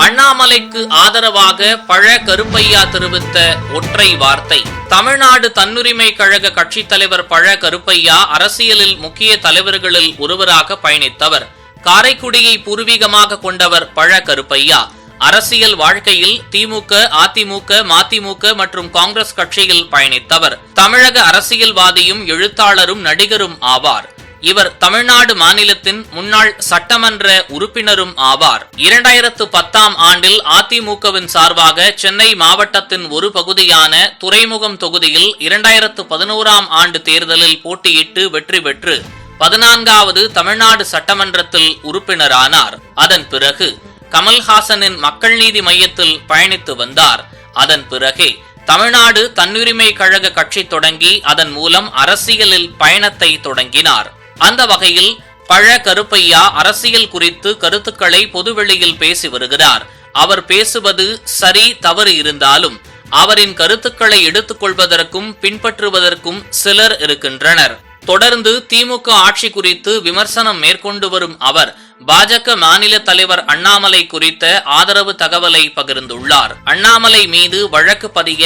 அண்ணாமலைக்கு ஆதரவாக பழ கருப்பையா தெரிவித்த ஒற்றை வார்த்தை. தமிழ்நாடு தன்னுரிமை கழக கட்சித் தலைவர் பழ கருப்பையா அரசியலில் முக்கிய தலைவர்களில் ஒருவராக பயணித்தவர். காரைக்குடியை பூர்வீகமாக கொண்டவர் பழ கருப்பையா. அரசியல் வாழ்க்கையில் திமுக அதிமுக மதிமுக மற்றும் காங்கிரஸ் கட்சியில் பயணித்தவர். தமிழக அரசியல்வாதியும் எழுத்தாளரும் நடிகரும் ஆவார். இவர் தமிழ்நாடு மாநிலத்தின் முன்னாள் சட்டமன்ற உறுப்பினரும் ஆவார். இரண்டாயிரத்து பத்தாம் ஆண்டில் அதிமுகவின் சார்பாக சென்னை மாவட்டத்தின் ஒரு பகுதியான துறைமுகம் தொகுதியில் இரண்டாயிரத்து பதினோராம் ஆண்டு தேர்தலில் போட்டியிட்டு வெற்றி பெற்று பதினான்காவது தமிழ்நாடு சட்டமன்றத்தில் உறுப்பினரானார். அதன் பிறகு கமல்ஹாசனின் மக்கள் நீதி மையத்தில் பயணித்து வந்தார். அதன் பிறகே தமிழ்நாடு தன்னுரிமை கழக கட்சி தொடங்கி அதன் மூலம் அரசியலில் பயணத்தை தொடங்கினார். அந்த வகையில் பழ கருப்பையா அரசியல் குறித்து கருத்துக்களை பொதுவெளியில் பேசி வருகிறார். அவர் பேசுவது சரி தவறு இருந்தாலும் அவரின் கருத்துக்களை எடுத்துக்கொள்வதற்கும் பின்பற்றுவதற்கும் சிலர் இருக்கின்றனர். தொடர்ந்து திமுக ஆட்சி குறித்து விமர்சனம் மேற்கொண்டு வரும் அவர் பாஜக மாநில தலைவர் அண்ணாமலை குறித்த ஆதரவு தகவலை பகிர்ந்துள்ளார். அண்ணாமலை மீது வழக்கு பதிய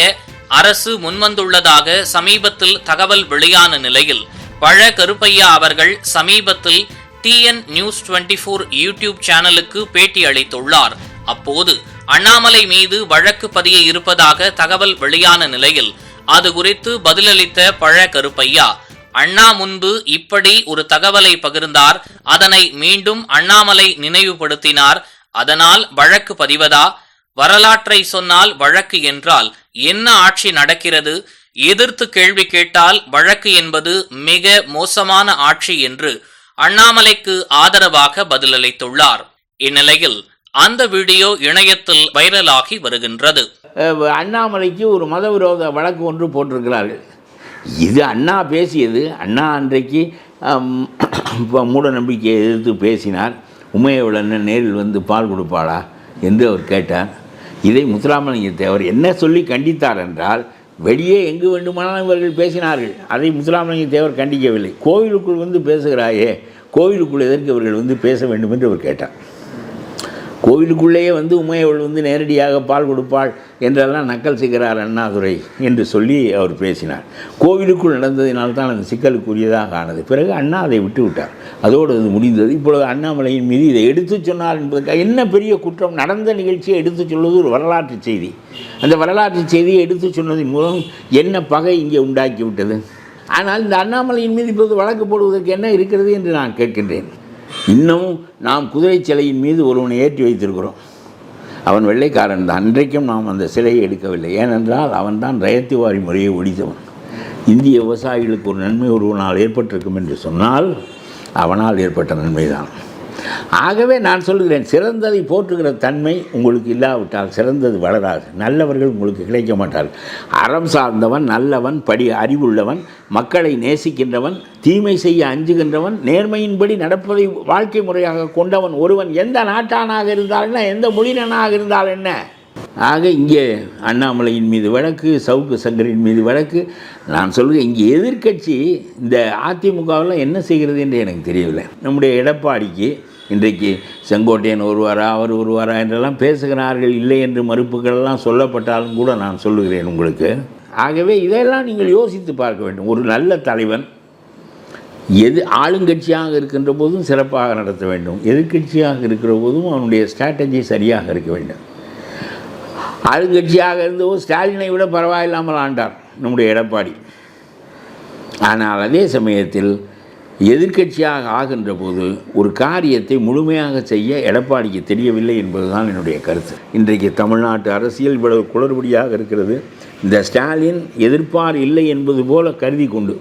அரசு முன்வந்துள்ளதாக சமீபத்தில் தகவல் வெளியான நிலையில் பழ கருப்பையா அவர்கள் சமீபத்தில் TN news twenty four YouTube சேனலுக்கு பேட்டி அளித்துள்ளார். அப்போது அண்ணாமலை மீது வழக்கு பதிய இருப்பதாக தகவல் வெளியான நிலையில் அது குறித்து பதிலளித்த பழ கருப்பையா அண்ணா முன்பு இப்படி ஒரு தகவலை பகிர்ந்தார் அதனை மீண்டும் அண்ணாமலை நினைவுபடுத்தினார் அதனால் வழக்கு பதிவதா? வரலாற்றை சொன்னால் வழக்கு என்றால் என்ன ஆட்சி நடக்கிறது? எதிர்த்து கேள்வி கேட்டால் வழக்கு என்பது மிக மோசமான ஆட்சி என்று அண்ணாமலைக்கு ஆதரவாக பதிலளித்துள்ளார். இந்நிலையில் அந்த வீடியோ இணையத்தில் வைரலாகி வருகின்றது. அண்ணாமலைக்கு ஒரு மதவிரோத வழக்கு ஒன்று போட்டிருக்கிறார்கள். இது அண்ணா பேசியது. அண்ணா அன்றைக்கு மூட நம்பிக்கையை எதிர்த்து பேசினார். உமையவளன்னு நேரில் வந்து பால் கொடுப்பாளா? என்று அவர் கேட்டார். இதை முத்துராமலிங்க தேவர் என்ன சொல்லி கண்டித்தார் என்றால் வெளியே எங்கு வேண்டுமானாலும் இவர்கள் பேசினார்கள். அதை முத்துராமலிங்க தேவர் கண்டிக்கவில்லை. கோவிலுக்குள் வந்து பேசுகிறாயே கோவிலுக்குள் எதற்கு இவர்கள் வந்து பேச வேண்டும் என்று அவர் கேட்டார். கோவிலுக்குள்ளேயே வந்து உமையவள் வந்து நேரடியாக பால் கொடுப்பாள் என்றெல்லாம் நக்கல் செய்கிறார் அண்ணாதுரை என்று சொல்லி அவர் பேசினார். கோவிலுக்குள் நடந்ததினால் தான் அந்த சிக்கலுக்குரியதாக ஆனது. பிறகு அண்ணா அதை விட்டு விட்டார் அதோடு அது முடிந்தது. இப்பொழுது அண்ணாமலையின் மீது இதை எடுத்துச் சொன்னார் என்பதற்காக என்ன பெரிய குற்றம்? நடந்த நிகழ்ச்சியை எடுத்துச் சொல்வது ஒரு வரலாற்று செய்தி. அந்த வரலாற்று செய்தியை எடுத்துச் சொன்னதன் மூலம் என்ன பகை இங்கே உண்டாக்கிவிட்டது? ஆனால் இந்த அண்ணாமலையின் மீது இப்போது வழக்கு போடுவதற்கு என்ன இருக்கிறது என்று நான் கேட்கின்றேன். இன்னமும் நாம் குதிரை சிலையின் மீது ஒருவனை ஏற்றி வைத்திருக்கிறோம். அவன் வெள்ளைக்காரன் தான். அன்றைக்கும் நாம் அந்த சிலையை எடுக்கவில்லை. ஏனென்றால் அவன்தான் ரயத்துவாரி முறையை ஒழித்தவன். இந்திய விவசாயிகளுக்கு ஒரு நன்மை ஒருவனால் ஏற்பட்டிருக்கும் என்று சொன்னால் அவனால் ஏற்பட்ட நன்மைதான். ஆகவே நான் சொல்கிறேன் சிறந்ததை போற்றுகிற தன்மை உங்களுக்கு இல்லாவிட்டால் சிறந்தது வளராது. நல்லவர்கள் உங்களுக்கு கிடைக்க மாட்டார்கள். அறம் சார்ந்தவன் நல்லவன் படி அறிவுள்ளவன் மக்களை நேசிக்கின்றவன் தீமை செய்ய அஞ்சுகின்றவன் நேர்மையின்படி நடப்பதை வாழ்க்கை முறையாக கொண்டவன் ஒருவன் எந்த நாட்டானாக இருந்தால் என்ன எந்த மொழியினனாக இருந்தால் என்ன? ஆக இங்கே அண்ணாமலையின் மீது வழக்கு சவுக்கு சங்கரின் மீது வழக்கு. நான் சொல்கிறேன் இங்கே எதிர்க்கட்சி இந்த அதிமுகவெல்லாம் என்ன செய்கிறது என்று எனக்கு தெரியவில்லை. நம்முடைய எடப்பாடிக்கு இன்றைக்கு செங்கோட்டையன் ஒருவாரா அவர் ஒருவாரா என்றெல்லாம் பேசுகிறார்கள் இல்லை என்று மறுப்புகளெல்லாம் சொல்லப்பட்டாலும் கூட நான் சொல்லுகிறேன் உங்களுக்கு. ஆகவே இதெல்லாம் நீங்கள் யோசித்து பார்க்க வேண்டும். ஒரு நல்ல தலைவன் எது ஆளுங்கட்சியாக இருக்கின்ற போதும் சிறப்பாக நடத்த வேண்டும். எதிர்க்கட்சியாக இருக்கிற போதும் அவனுடைய ஸ்ட்ராட்டஜி சரியாக இருக்க வேண்டும். ஆளுங்கட்சியாக இருந்தவும் ஸ்டாலினை விட பரவாயில்லாமல் ஆண்டார் நம்முடைய எடப்பாடி. ஆனால் அதே சமயத்தில் எதிர்க்கட்சியாக ஆகின்ற போது ஒரு காரியத்தை முழுமையாக செய்ய எடப்பாடிக்கு தெரியவில்லை என்பதுதான் என்னுடைய கருத்து. இன்றைக்கு தமிழ்நாட்டு அரசியல் இவ்வளவு குளறுபடியாக இருக்கிறது. இந்த ஸ்டாலின் எதிர்ப்பார் இல்லை என்பது போல கருதி கொண்டு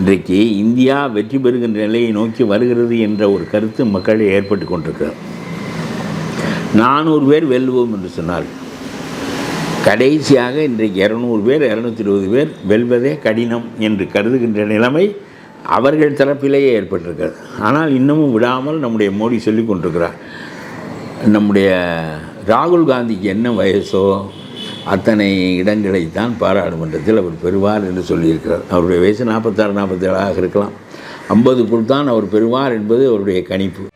இன்றைக்கு இந்தியா வெற்றி பெறுகின்ற நிலையை நோக்கி வருகிறது என்ற ஒரு கருத்து மக்களிடையே ஏற்பட்டு கொண்டிருக்கிறது. நானூறு பேர் வெல்லுவோம் என்று சொன்னார்கள் கடைசியாக இன்றைக்கு இரநூறு பேர் இரநூத்தி இருபது பேர் வெல்வதே கடினம் என்று கருதுகின்ற நிலைமை அவர்கள் தரப்பிலேயே ஏற்பட்டிருக்கிறது. ஆனால் இன்னமும் விடாமல் நம்முடைய மோடி சொல்லி கொண்டிருக்கிறார். நம்முடைய ராகுல் காந்திக்கு என்ன வயசோ அத்தனை இடங்களை தான் பாராளுமன்றத்தில் அவர் பெறுவார் என்று சொல்லியிருக்கிறார். அவருடைய வயசு நாற்பத்தாறு நாற்பத்தேழாக இருக்கலாம். ஐம்பதுக்குள் தான் அவர் பெறுவார் என்பது அவருடைய கணிப்பு.